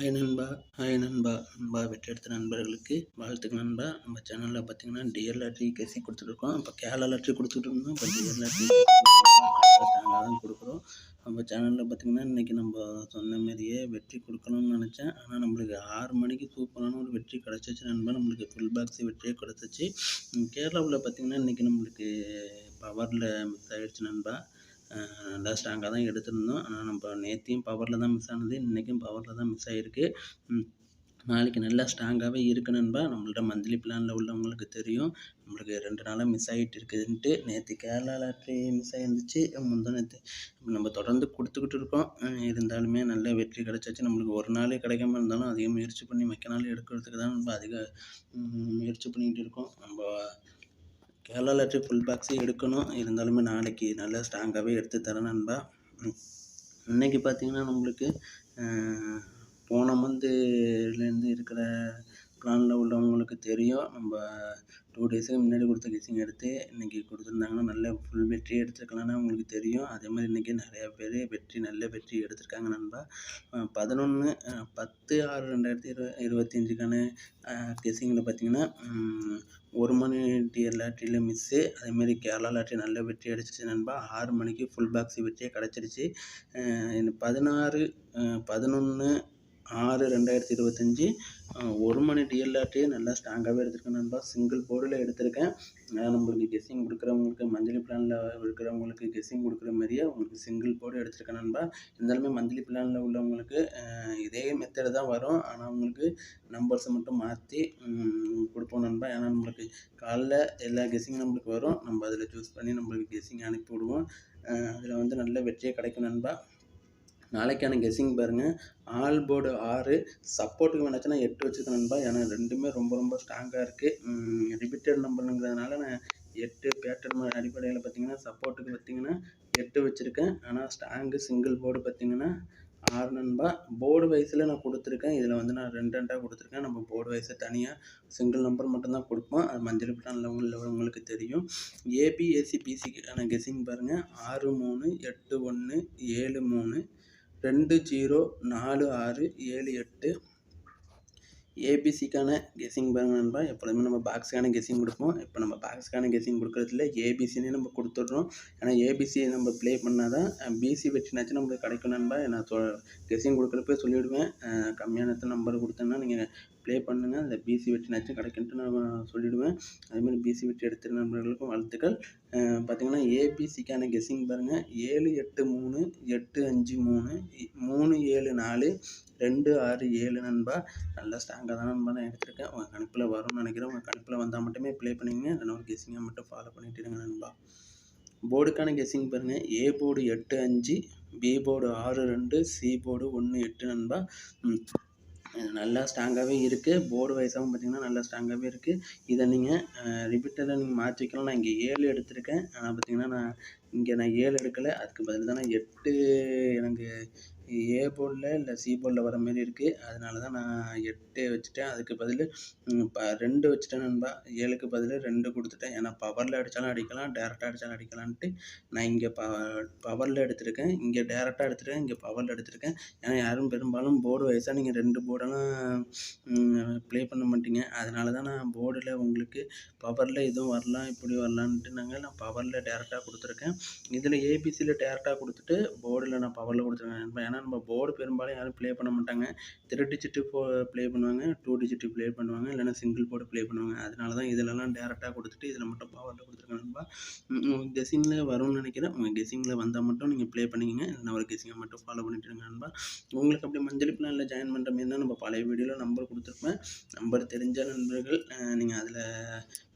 Hi நண்பா hi நண்பா. நண்பா வெற்றெடுத்த நண்பர்களுக்கு வாழ்த்துக்கள் நண்பா. நம்ம சேனலில் பார்த்தீங்கன்னா டிஎல் லாட்ரி கேசி கொடுத்துட்ருக்கோம். இப்போ கேரளா லாட்ரி கொடுத்துட்டு இருந்தோம் இப்போ டிஎல் லாட்ரி தான் கொடுக்குறோம். நம்ம சேனலில் பார்த்தீங்கன்னா இன்றைக்கி நம்ம சொன்ன மாரியே வெற்றி கொடுக்கணும்னு நினச்சேன். ஆனால் நம்மளுக்கு ஆறு மணிக்கு சூப்பரான ஒரு வெற்றி கிடச்சிச்சு நண்பா. நம்மளுக்கு ஃபுல் பாக்ஸ் வெற்றியே கிடச்சிச்சு. கேரளாவில் பார்த்தீங்கன்னா இன்றைக்கி நம்மளுக்கு பவரில் மிஸ் ஆகிடுச்சு நண்பா. நல்லா ஸ்ட்ராங்காக தான் எடுத்திருந்தோம். ஆனால் நம்ம நேற்றையும் பவரில் தான் மிஸ் ஆனது. இன்றைக்கும் பவரில் தான் மிஸ் ஆகிருக்கு நாளைக்கு நல்லா ஸ்ட்ராங்காகவே இருக்கு நண்பா நம்மள்ட்ட மந்த்லி பிளானில் உள்ளவங்களுக்கு தெரியும். நம்மளுக்கு ரெண்டு நாளாக மிஸ் ஆகிட்டு இருக்குதுன்ட்டு. நேற்று கேரளா லாட்ரி மிஸ் ஆகிருந்துச்சு முந்தா நேற்று நம்ம தொடர்ந்து கொடுத்துக்கிட்டு இருக்கோம். இருந்தாலுமே நல்ல வெற்றி கிடச்சாச்சு. நம்மளுக்கு ஒரு நாளே கிடைக்காம இருந்தாலும் அதிக முயற்சி பண்ணி மக்க நாள் எடுக்கிறதுக்கு தான் நம்ம அதிக முயற்சி பண்ணிக்கிட்டு இருக்கோம். நம்ம கேரளா லாட்ரி ஃபுல் பாக்ஸே எடுக்கணும். இருந்தாலுமே நாளைக்கு நல்லா ஸ்ட்ராங்காகவே எடுத்து தரேன் நண்பா. இன்றைக்கி பார்த்தீங்கன்னா நம்மளுக்கு போன மந்த்துலேருந்து இருக்கிற பிளானில் உள்ளவங்களுக்கு தெரியும். நம்ம டூ டேஸுக்கு முன்னாடி கொடுத்த கெஸ்ஸிங் எடுத்து இன்றைக்கி கொடுத்துருந்தாங்கன்னா நல்ல ஃபுல் வெற்றி எடுத்துருக்கலாம்னு அவங்களுக்கு தெரியும். அதே மாதிரி இன்றைக்கி நிறையா பேர் வெற்றி நல்ல வெற்றி எடுத்திருக்காங்க நண்பா. பதினொன்று பத்து ஆறு ரெண்டாயிரத்தி இருப இருபத்தஞ்சுக்கான கெஸ்ஸிங்கில் பார்த்தீங்கன்னா ஒரு மணி டியர் லாட்ரியில் மிஸ்ஸு அதேமாரி கேரளா லாட்ரி நல்ல வெற்றி அடிச்சிச்சு நண்பா. ஆறு மணிக்கு ஃபுல் பாக்ஸ் வெற்றியே கிடச்சிருச்சு. பதினாறு பதினொன்று ஆறு ரெண்டாயிரத்தி இருபத்தஞ்சி ஒரு மணி டிஎல்ஆர்டியே நல்லா ஸ்ட்ராங்காகவே எடுத்திருக்கேன் நண்பா. சிங்கிள் போர்டில் எடுத்திருக்கேன். நம்மளுக்கு கெஸ்ஸிங் கொடுக்குறவங்களுக்கு மந்த்லி பிளானில் இருக்கிறவங்களுக்கு கெஸ்ஸிங் கொடுக்குற மாதிரியே உங்களுக்கு சிங்கிள் போர்டு எடுத்திருக்கேன் நண்பா. இருந்தாலுமே மந்த்லி பிளானில் உள்ளவங்களுக்கு இதே மெத்தடு தான் வரும். ஆனால் உங்களுக்கு நம்பர்ஸை மட்டும் மாற்றி கொடுப்போம் நண்பா. ஏன்னா நம்மளுக்கு காலைல எல்லா கெஸ்ஸிங்கும் நம்மளுக்கு வரும். நம்ம அதில் சூஸ் பண்ணி நம்மளுக்கு கெஸ்ஸிங் அனுப்பி விடுவோம். அதில் வந்து நல்ல வெற்றியை கிடைக்கும் நண்பா. நாளைக்கான கெஸ்ஸிங் பாருங்கள் ஆல் போர்டு ஆறு. சப்போர்ட்டுக்கு வேணாச்சுன்னா எட்டு வச்சுருக்கேன் நண்பா. ஏன்னா ரெண்டுமே ரொம்ப ரொம்ப ஸ்ட்ராங்காக இருக்குது ரிபிட்டட் நம்பருங்கிறதுனால நான் எட்டு பேட்டர்ன் அடிப்படையில் பார்த்தீங்கன்னா சப்போர்ட்டுக்கு பார்த்தீங்கன்னா எட்டு வச்சுருக்கேன். ஆனால் ஸ்ட்ராங்கு சிங்கிள் போர்டு பார்த்தீங்கன்னா ஆறு நண்பா. போர்டு வைஸில் நான் கொடுத்துருக்கேன். இதில் வந்து நான் ரெண்டு ரெண்டாக கொடுத்துருக்கேன். நம்ம போர்டு வைஸை தனியாக சிங்கிள் நம்பர் மட்டும்தான் கொடுப்போம். அது மஞ்சள் பிளானில் உள்ளவங்களுக்கு தெரியும். ஏபிஎஸ்சி பிசிக்கான கெஸ்ஸிங் பாருங்கள் ஆறு மூணு எட்டு ஒன்று ஏழு மூணு ரெண்டு ஜீரோ நாலு ஆறு ஏழு எட்டு. ஏபிசிக்கான கெஸ்ஸிங் பாருங்க நண்பா. எப்பொழுதுமே நம்ம பாக்ஸுக்கான கெஸ்ஸிங் கொடுப்போம். இப்போ நம்ம பாக்ஸுக்கான கெஸ்ஸிங் கொடுக்குறதுல ஏபிசினே நம்ம கொடுத்துட்றோம். ஏன்னா ஏபிசி நம்ம ப்ளே பண்ணால் தான் பிசி வெற்றினாச்சும் நம்மளுக்கு கிடைக்கும் நண்பா. நான் சொ கெஸ்ஸிங் கொடுக்குறப்ப சொல்லிவிடுவேன். கம்மியான நம்பர் கொடுத்தேன்னா நீங்கள் ப்ளே பண்ணுங்கள் அந்த பிசி வெற்றினாச்சும் கிடைக்குன்ட்டு நான் சொல்லிவிடுவேன் அதேமாதிரி பிசி வெற்றி எடுத்த நண்பர்களுக்கும் வாழ்த்துக்கள். பார்த்திங்கன்னா ஏபிசிக்கான கெஸ்ஸிங் பாருங்கள் ஏழு எட்டு மூணு எட்டு அஞ்சு மூணு மூணு ஏழு நாலு ரெண்டு ஆறு ஏழு நண்பா. நல்லா ஸ்ட்ராங்காக தான் நண்பா நான் எடுத்திருக்கேன். உங்கள் கணிப்பில் வரும்னு நினைக்கிறேன். உங்கள் கணிப்பில் வந்தால் மட்டுமே ப்ளே பண்ணிங்க இல்லைனா கெஸ்ஸிங்கை மட்டும் ஃபாலோ பண்ணிட்டு இருங்க நண்பா. போர்டுக்கான கெஸ்ஸிங் பாருங்கள் ஏ போர்டு எட்டு அஞ்சு பி போர்டு ஆறு ரெண்டு சி போர்டு ஒன்று எட்டு நண்பா. நல்லா ஸ்ட்ராங்காகவே இருக்குது போர்டு வைஸாகவும் பார்த்திங்கன்னா நல்லா ஸ்ட்ராங்காகவே இருக்குது இதை நீங்கள் ரிப்பீட்டடாக நீங்கள் மாற்றி வைக்கலாம். நான் இங்கே ஏழு எடுத்திருக்கேன். ஆனால் பார்த்திங்கன்னா நான் இங்கே நான் ஏழு எடுக்கலை. அதுக்கு பதில் தான் நான் எட்டு எனக்கு ஏ போர்டில் இல்லை சி போர்டில் வர மாரி இருக்குது அதனால தான் நான் எட்டு வச்சுட்டேன். அதுக்கு பதில் இப்போ ரெண்டு வச்சுட்டேன் நண்பா. ஏழுக்கு பதில் ரெண்டு கொடுத்துட்டேன். ஏன்னா பவரில் அடித்தாலும் அடிக்கலாம் டேரெக்டாக அடித்தாலும் அடிக்கலான்ட்டு நான் இங்கே ப பவரில் எடுத்திருக்கேன். இங்கே டேரெக்டாக எடுத்திருக்கேன் இங்கே பவரில் எடுத்திருக்கேன். ஏன்னா யாரும் பெரும்பாலும் போர்டு வயசாக நீங்கள் ரெண்டு போர்டெல்லாம் ப்ளே பண்ண மாட்டீங்க. அதனால தான் நான் போர்டில் உங்களுக்கு பவரில் இதுவும் வரலாம் இப்படி வரலான்ட்டு நாங்கள் நான் பவரில் டேரெக்டாக கொடுத்துருக்கேன். இதில் ஏபிசியில் டேரெக்டாக கொடுத்துட்டு போர்டில் நான் பவரில் கொடுத்துருக்கேன் ஏன்னா நம்ம போர்டு பெரும்பாலும் யாரும் ப்ளே பண்ண மாட்டாங்க. த்ரீ டிஜிட்டு போ ப்ளே பண்ணுவாங்க. டூ டிஜிட்டு ப்ளே பண்ணுவாங்க. இல்லைனா சிங்கிள் போர்டு ப்ளே பண்ணுவாங்க. அதனால தான் இதிலலாம் டேரெக்டாக கொடுத்துட்டு இதில் மட்டும் பவரில் கொடுத்துருக்காங்கப்பா கெஸிங்கில் வரும்னு நினைக்கிறேன். உங்கள் கெஸிங்கில் வந்தால் மட்டும் நீங்கள் ப்ளே பண்ணிக்கங்க. இல்லைனா ஒரு கெஸிங்கை மட்டும் ஃபாலோ பண்ணிட்டு இருங்க நண்பா. உங்களுக்கு அப்படி மஞ்சள் பிளானில் ஜாயின் பண்ணுற மாதிரி தான் நம்ம பழைய வீடியோவில் நம்பர் கொடுத்துருப்பேன். நம்பர் தெரிஞ்ச நண்பர்கள் நீங்கள் அதில்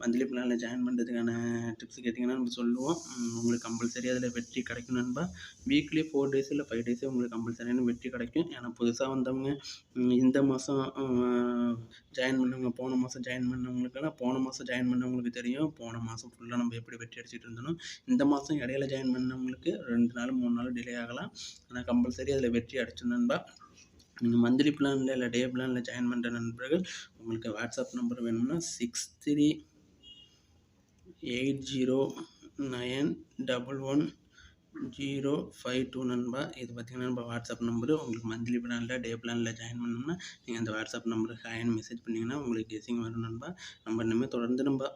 மந்த்லி பிளானில் ஜாயின் பண்ணுறதுக்கான டிப்ஸ் கேட்டிங்கன்னா நம்ம சொல்லுவோம். உங்களுக்கு கம்பல்சரி அதில் வெற்றி கிடைக்கும் நண்பா. வீக்லி ஃபோர் டேஸ் இல்லை ஃபைவ் டேஸே உங்களுக்கு கம்பல்சரியான வெற்றி கிடைக்கும். ஏன்னா புதுசாக வந்தவங்க இந்த மாதம் ஜாயின் பண்ணவங்க போன மாதம் ஜாயின் பண்ணவங்களுக்கெல்லாம் போன மாதம் ஜாயின் பண்ணவங்களுக்கு தெரியும். போன மாதம் ஃபுல்லாக நம்ம எப்படி வெற்றி அடிச்சுட்டு இருந்தோம் இந்த மாதம் இடையில ஜாயின் பண்ணவங்களுக்கு ரெண்டு நாள் மூணு நாள் டிலே ஆகலாம். ஆனால் கம்பல்சரி அதில் வெற்றி அடிச்சு நண்பா. நீங்கள் மந்த்லி பிளானில் இல்லை டே பிளானில் ஜாயின் பண்ணுற நண்பர்கள் உங்களுக்கு வாட்ஸ்அப் நம்பர் வேணும்னா six three eight zero nine double one zero five two நண்பா இது பார்த்தீங்கன்னா நம்ம வாட்ஸ்அப் நம்பரு. உங்களுக்கு மந்த்லி பிளானில் டே பிளானில் ஜாயின் பண்ணணும்னா நீங்கள் அந்த வாட்ஸ்அப் நம்பருக்கு ஹாய்னு மெசேஜ் பண்ணிங்கன்னா உங்களுக்கு கெஸிங் வரும் நண்பா. நம்ம இனிமேல் தொடர்ந்து நம்ம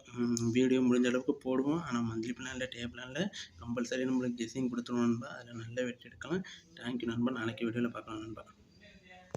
வீடியோ முடிஞ்ச அளவுக்கு போடுவோம். ஆனால் மந்த்லி பிளானில் டே பிளானில் கம்பல்சரி நம்மளுக்கு கெஸிங் கொடுத்துருவோம் நண்பா. அதில் நல்ல வெற்றி எடுக்கலாம். தேங்க்யூ நண்பா. நாளைக்கு வீடியோவில் பார்க்கலாம் நண்பா.